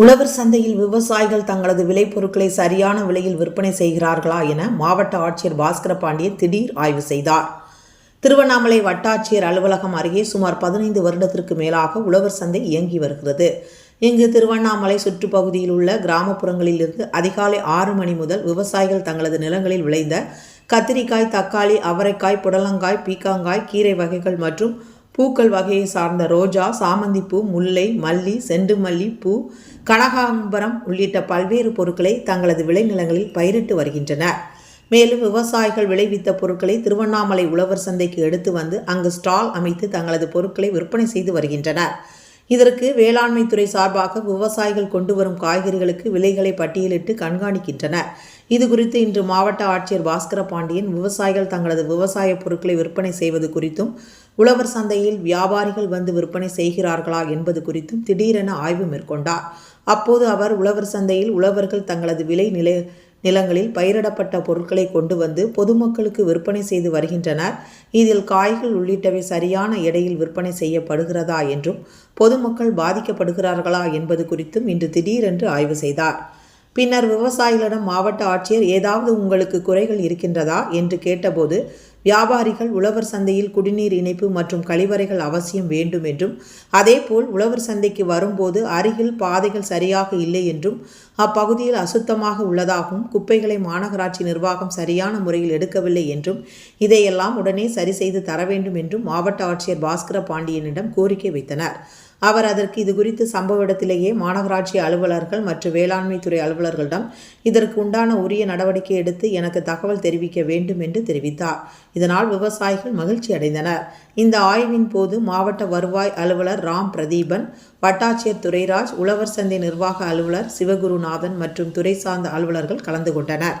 உழவர் சந்தையில் விவசாயிகள் தங்களது விளைபொருட்களை சரியான விலையில் விற்பனை செய்கிறார்களா என மாவட்ட ஆட்சியர் பாஸ்கர பாண்டியன் திடீர் ஆய்வு செய்தார். திருவண்ணாமலை வட்டாட்சியர் அலுவலகம் அருகே சுமார் பதினைந்து வருடத்திற்கு மேலாக உழவர் சந்தை இயங்கி வருகிறது. இங்கு திருவண்ணாமலை சுற்றுப்பகுதியில் உள்ள கிராமப்புறங்களிலிருந்து அதிகாலை ஆறு மணி முதல் விவசாயிகள் தங்களது நிலங்களில் விளைந்த கத்திரிக்காய் தக்காளி அவரைக்காய் புடலங்காய் பீக்காங்காய் கீரை வகைகள் மற்றும் பூக்கள் வகையை சார்ந்த ரோஜா சாமந்திப்பூ முல்லை மல்லி செண்டுமல்லி பூ கனகாம்பரம் உள்ளிட்ட பல்வேறு பொருட்களை தங்களது விளைநிலங்களில் பயிரிட்டு வருகின்றனர். மேலும் விவசாயிகள் விளைவித்த பொருட்களை திருவண்ணாமலை உழவர் சந்தைக்கு எடுத்து வந்து அங்கு ஸ்டால் அமைத்து தங்களது பொருட்களை விற்பனை செய்து வருகின்றனர். இதற்கு வேளாண்மை துறை சார்பாக விவசாயிகள் கொண்டு வரும் காய்கறிகளுக்கு விலைகளை பட்டியலிட்டு கண்காணிக்கின்றனர். இது குறித்து இன்று மாவட்ட ஆட்சியர் பாஸ்கர பாண்டியன் விவசாயிகள் தங்களது விவசாய பொருட்களை விற்பனை செய்வது குறித்தும் உழவர் சந்தையில் வியாபாரிகள் வந்து விற்பனை செய்கிறார்களா என்பது குறித்தும் திடீரென ஆய்வு மேற்கொண்டார். அப்போது அவர் உழவர் சந்தையில் உழவர்கள் தங்களது விலை நிலை நிலங்களில் பயிரிடப்பட்ட பொருட்களை கொண்டு வந்து பொதுமக்களுக்கு விற்பனை செய்து வருகின்றனர். இதில் காய்கள் உள்ளிட்டவை சரியான எடையில் விற்பனை செய்யப்படுகிறதா என்றும் பொதுமக்கள் பாதிக்கப்படுகிறார்களா என்பது குறித்தும் இன்று திடீரென்று ஆய்வு செய்தார். பின்னர் விவசாயிகளிடம் மாவட்ட ஆட்சியர் ஏதாவது உங்களுக்கு குறைகள் இருக்கின்றதா என்று கேட்டபோது வியாபாரிகள் உழவர் சந்தையில் குடிநீர் இணைப்பு மற்றும் கழிவறைகள் அவசியம் வேண்டும் என்றும் அதேபோல் உழவர் சந்தைக்கு வரும்போது அருகில் பாதைகள் சரியாக இல்லை என்றும் அப்பகுதியில் அசுத்தமாக உள்ளதாகவும் குப்பைகளை மாநகராட்சி நிர்வாகம் சரியான முறையில் எடுக்கவில்லை என்றும் இதையெல்லாம் உடனே சரி செய்து தர வேண்டும் என்றும் மாவட்ட ஆட்சியர் பாஸ்கர பாண்டியனிடம் கோரிக்கை வைத்தனர். அவர் அதற்கு இது குறித்து சம்பவ இடத்திலேயே மாநகராட்சி அலுவலர்கள் மற்றும் வேளாண்மைத்துறை அலுவலர்களிடம் இதற்கு உண்டான உரிய நடவடிக்கை எடுத்து எனக்கு தகவல் தெரிவிக்க வேண்டும் என்று தெரிவித்தார். இதனால் விவசாயிகள் மகிழ்ச்சி அடைந்தனர். இந்த ஆய்வின் போது மாவட்ட வருவாய் அலுவலர் ராம் பிரதீபன் வட்டாட்சியர் துரைராஜ் உழவர் சந்தை நிர்வாக அலுவலர் சிவகுருநாதன் மற்றும் துறை சார்ந்த அலுவலர்கள் கலந்து கொண்டனர்.